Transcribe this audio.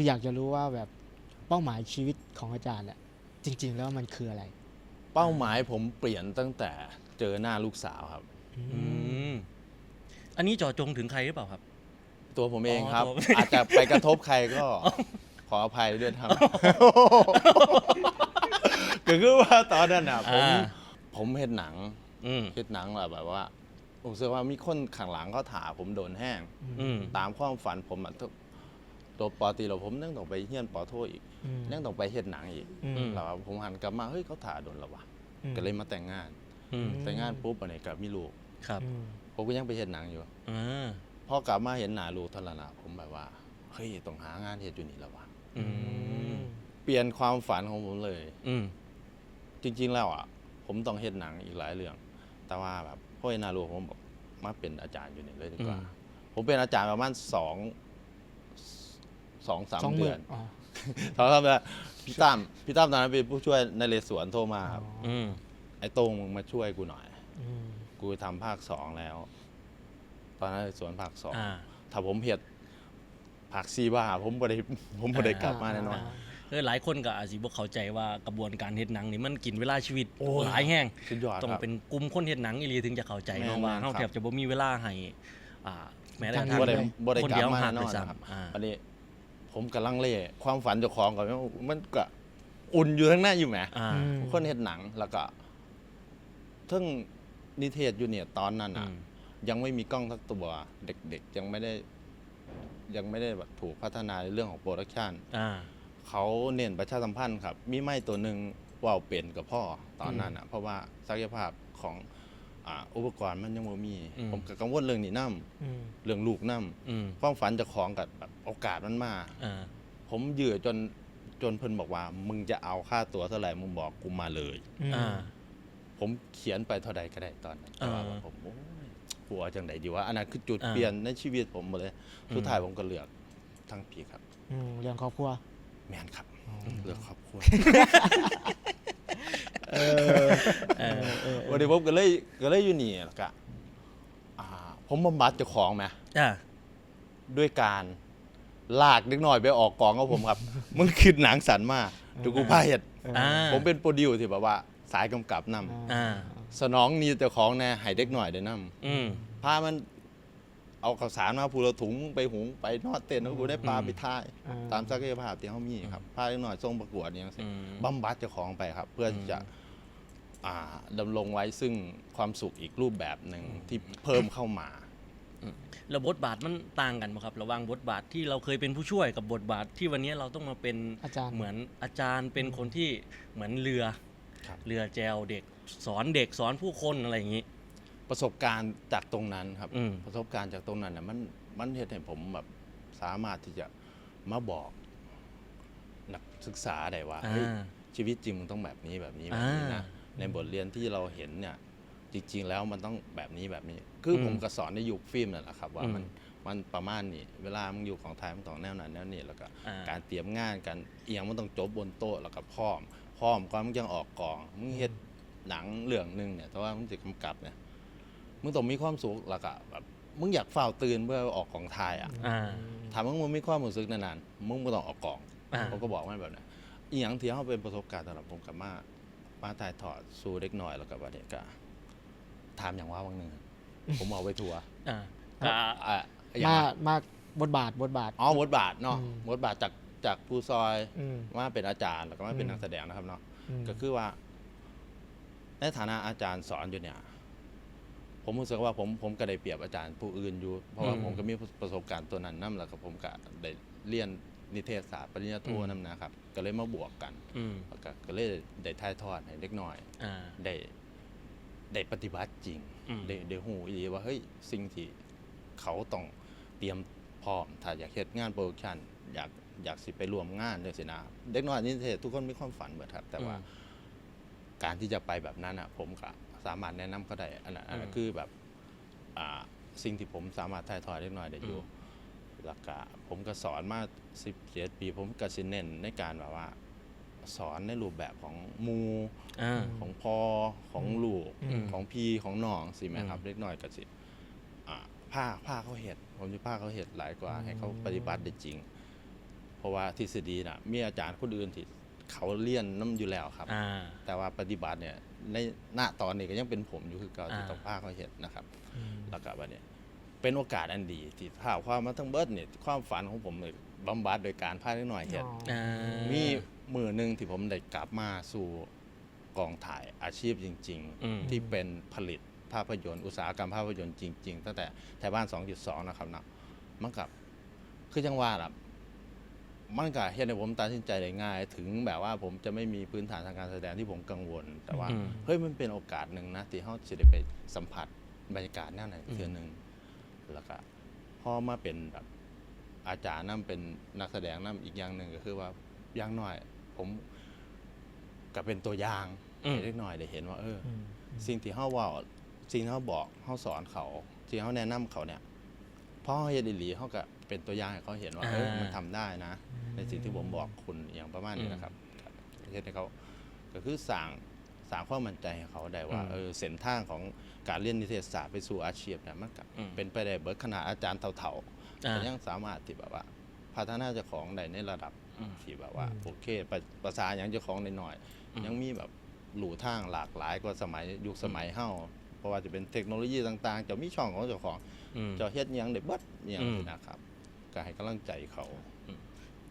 คืออยากจะรู้ว่าแบบเป้าหมายชีวิตของอาจารย์แหละจริง ๆ แล้วมันคืออะไร เป้าหมายผมเปลี่ยนตั้งแต่เจอหน้าลูกสาวครับ อืมอันนี้เจาะจงถึงใครหรือเปล่าครับ ตัวผมเองครับ อ๋อตัว อาจจะไปกระทบใครก็ ขออภัยด้วยครับก็คือว่าตอนนั้นอะผมอ่า ผมเห็นหนังอืม เห็นหนังแบบว่าผมรู้สึกว่ามีคนข้างหลังเขาถาผมโดนแห้ง อืม ตามความฝันผมอะทุก ตัวปอตรีเราผมนั่งต้องไปเฮียนปอโทอีกอืมนั่งต้องไปเฮ็ดหนังอีกอืมแล้วผมหันกลับมาเฮ้ยเขาถาโดนแล้ววะอืมก็เลยมาแต่งงานอืมแต่งงานปุ๊บอันนี้กับมีลูกครับอืมผมก็ยังไปเฮ็ดหนังอยู่อ่าพอกลับมาเห็นหน้าลูกเท่านั้นละผมแบบว่าเฮ้ยต้องหางานเฮ็ดอยู่นี่แล้ววะอืมเปลี่ยนความฝันของผมเลย อืมจริง ๆ แล้วอะ ผมต้องเฮ็ดหนังอีกหลายเรื่อง แต่ว่าแบบพ่อเห็นหน้าลูกผมบอกมาเป็นอาจารย์อยู่นี่เลยดีกว่าอืมผมเป็นอาจารย์ประมาณสอง สองสามสองหเดืมื่อนนอ๋อตอนนั้นเนี่ยพี่ตั้มพี่ตั้มตอนนั้นเป็นผู้ช่วยในเรศวรโทรมาครับอืมไอ้โต้งมึงมาช่วยกูหน่อยอืมกูทำภาคสองแล้ว ตอนนั้นสวนภาคสองอ่าถ้าผมเห็ดภาคซีบ้าผมบ่ได้ผมบ่ได้กลับมาแน่นอนเออหลายคนก็อาจสิบ่เข้าใจว่ากระบวนการเฮ็ดหนังนี่มันกินเวลาชีวิตโอ้ยหลายแห้งสุดยอดต้องครับเป็นกลุ่มคนเฮ็ดหนังอีหลีถึงจะเข้าใจแม่นเนาะว่าแม่นเฮาครับแทบจะบ่มีเวลาให้อ่าแม้แต่กระบ่ทั่งได้บ่ได้คนกลัเดีบยวมาหัแน่กนด้อวนยครับซ้ำอ่าอันนี้ ผมกำลังเล่ความฝันเจ้าของกับมันก็อุ่นอยู่ข้างหน้าอยู่แหมอ่า อืม คนเห็ดหนังแล้วก็เทั้งนิเทศอยู่เนี่ยตอนนั้นอือะมยังไม่มีกล้องทักตัว เด็กๆ ยังไม่ได้ ยังไม่ได้แบบถูกพัฒนาในเรื่องของโปรดักชันอ่า เขาเน้นประชาสัมพันธ์ครับ มีไม้ตัวหนึ่งว่าวเปลี่ยนกับพ่อตอนนั้นอะ เพราะว่าศักยภาพของ อ่าอุปกรณ์มันยังไม่มี อืมผมก็กังวลเรื่องนี้นํอืมเรื่องลูกนํอืมความฝันเจะของกับแบบโอกาสมันมา อ่าผมเหยื่อจนจนเพิ่นบอกว่า มึงจะเอาค่าตัวเท่าไหร่มึงบอกกูมาเลยอืมอ่า ผมเขียนไปเท่าใดก็ได้ตอนนั้นแต่ว่าอ่าผมโอ้ยกลัวจังไดดีว่าอันนั้นคือจุดอ่าเปลี่ยนในชีวิตผมหมดเลย อืม สุดท้ายผมก็เลือกทั้งพีครับ อืมเรื่องครอบครัวแมนครับ เลือกครอบครัว เออเออเออวันนี้ผมก็เลยก็เลยอยู่นี่แล้วก็อ่าผมบำบัดเจ้าของไหมอ่าด้วยการลากเล็กน้อยไปออกกองกับผมครับ มึงคิดหนังสันมากดูกูพาเห็ดอ่าผมเป็นโปรดิวที่แบบว่า สายกำกับนำอ่าสนองนี่เจ้าของแน่ให้เด็กหน่อยได้นำอืม พามัน เอาข้าวสารมาผูละถุงไปหุงไปนอดเต้นแล้วกูได้ปลาอืมไปท่าย อ่ตามศักยภาพที่เขามีครับพาเด็กหน่อยส่งประกวดอย่างเงี้ยอืม บำบัดเจ้าของไปครับ เพื่ออืมจะอ่าดำรงไว้ซึ่งความสุขอีกรูปแบบหนึ่งที่เพิ่มเข้ามา แล้วบทบาทมันต่างกันไหมครับ ระหว่างบทบาทที่เราเคยเป็นผู้ช่วยกับบทบาทที่วันนี้เราต้องมาเป็นอาจารย์ เหมือนอาจารย์เป็นคนที่เหมือนเรือ ครับ เรือแจวเด็กสอนเด็กสอนผู้คนอะไรอย่างนี้ ประสบการณ์จากตรงนั้นครับ อืม ประสบการณ์จากตรงนั้นน่ะมันมันเห็นให้ผมแบบสามารถที่จะมาบอกนักศึกษาได้ว่าอ่าเฮ้ยชีวิตจริงมันต้องแบบนี้แบบนี้แบบนี้นะอ่าในบทเรียนที่เราเห็นเนี่ย จริง ๆ แล้วมันต้องแบบนี้แบบนี้ คืออมผมก็สอนในยุคฟิล์มนั่นแหละครับ ว่าอืมมันมันประมาณนี้เวลามึงอยู่ของไทยมันต้องแนวนั้นแนวนี้แล้วก็อ่า การเตรียมงานการเอียงมันต้องจบบนโต๊ะแล้วก็พร้อมพร้อมก่อนมึงยังออกกองมึงเฮ็ดหนังเรื่องหนึงเนี่ยแต่ว่ามึงจะกำกับเนี่ย มึงต้องมีความสุขแล้วก็แบบมึงอยากเฝ้าตื่นเพื่อออกของไทยอะอ่า ถามมึงมึงมีความรู้สึกนานๆมึงไม่ต้องออกกองอ่า ผมก็บอกมันแบบนั้นอีหยังที่เขาเป็นประสบการณ์สำหรับผมกับมามาถ่ายทอดสู่เด็กหน่อยแล้วกับว่าเด็กก็ถามอย่างว่าวันหนึ่งผมเอาไปทัวร์อ่าก็อะอย่างมาว่ามาบทบาทบทบาท อ๋อบทบาทเนาะอืม บทบาทจากจากผู้ซอย อืมมาเป็นอาจารย์แล้วก็มาเป็นอืม นักแสดงนะครับเนาะอืมก็คือว่า ในฐานะอาจารย์สอนอยู่เนี่ย ผมรู้สึกว่าผมผมก็ได้เปรียบอาจารย์ผู้อื่นอยู่ เพราะว่าอืมผมก็มีประสบการณ์ตัวนั้นนั่แล้วก็ผมก็ได้เรียนนิเทศศาสตร์ปริญญาโทอืมนั่นนะครับ ก็เลยมาบวกกันอืมแล้วก็ก็เลยได้ถ่ายทอดให้เล็กน้อยอ่าได้ได้ปฏิบัติจริงอืมได้ได้หูอีหลีว่าเฮ้ยสิ่งที่เขาต้องเตรียมพร้อมถ้าอยากเฮ็ดงานโปรดักชันอยากอยากสิไปรวมงานด้วยสินะเด็กน้อยนิเทศทุกคนมีความฝันเหมือนครับ แต่ว่าอืมการที่จะไปแบบนั้นอะ ผมก็ สามารถแนะนำเขาได้อันนั้นอันนั้นอืมคือแบบอ่าสิ่งที่ผมสามารถถ่ายทอดเล็กน้อยได้อยู่อืมแล้วก็ผมก็สอนมาสิบเจ็ดปี ผมก็สิเน้นในการแบบว่า สอนในรูปแบบของหมูอ่าของพ่อของลูกอืมของพี่ของน้องสิแม่ครับอืมเล็กน้อยก็สิอ่าผ้าผ้าเขาเห็ดผมจะผ้าเขาเห็ดหลายกว่าอืมให้เขาปฏิบัติได้จริง เพราะว่าทฤษฎีน่ะ มีอาจารย์คนอื่นที่ เขาเรียนน้ำอยู่แล้วครับ อ่า แต่ว่าปฏิบัติเนี่ยในณตอนนี้ก็ยังเป็นผมอยู่คือเก่าที่อ่า ต้องภาคเขาเห็นนะครับ อืม แล้วก็วันนี้เป็นโอกาสอันดีที่ถ้าความมาทั้งเบิดเนี่ยความฝันของผมเนี่ยบำบัดโดยการพาเล็กหน่อยเห็น อ่า มีมือหนึ่งที่ผมได้กลับมาสู่กองถ่ายอาชีพจริง อืม ๆ ที่เป็นผลิตภาพยนตร์อุตสาหกรรมภาพยนตร์จริง ๆ ตั้งแต่ไทยบ้าน 2.2 นะครับเนาะมันกับคือจังว่าล่ะ มันก็เฮ็ดให้ผมตัดสินใจได้ง่าย ถึงแบบว่าผมจะไม่มีพื้นฐานทางการแสดงที่ผมกังวล แต่ว่าอืม เฮ้ยมันเป็นโอกาสหนึ่งนะที่เขาจะได้ไปสัมผัสบรรยากาศแนวไหนนเทือหนึ่งแล้วก็พอมาเป็นแบบอาจารย์นั่นเป็นนักแสดงนั่นอีกอย่างหนึ่งก็คือว่าอย่างน้อย ผมก็เป็นตัวอย่างอืม ให้เล็กน้อยได้เห็นว่าเอออมสิ่งที่เขาเว่าสิ่งที่เขาบอกเขาสอนเขาที่เขาแนะนำเขาเนี่ย พอเขาเฮ็ดอีหลีเขาก็เป็นตัวอย่างให้เขาเห็นว่าเอออ่ามัมันทำได้นะ ในสิ่งที่ผมบอกคุณอย่างประมาณนี้นะครับเฮ็ดให้เขาก็คือสั่งสร้างความมั่นใจให้เขาได้ว่าอืมเออเส้นทางของการเรียนนิเทศศาสตร์ไปสู่อาชีพเนี่ยมันก็อืม เป็นไปได้เบิดขนาดอาจารย์เถ่าๆอ่า แต่ยังสามารถที่แบบว่า พัฒนาเจ้าของได้ในระดับอืม ที่แบบว่าอืม โอเคภาภาษาอย่างเจ้าของหน่อยอืมๆยังมีแบบหลู่ทางหลากหลายกว่าสมัยยุคสมัยเฮา เพราะว่าจะเป็นเทคโนโลยีต่างๆ จะมีช่องของเจ้าของอืมจะเฮ็ดหยังได้เบิดอหย่างอืมนี้นะครับก็ให้กำลังใจเขา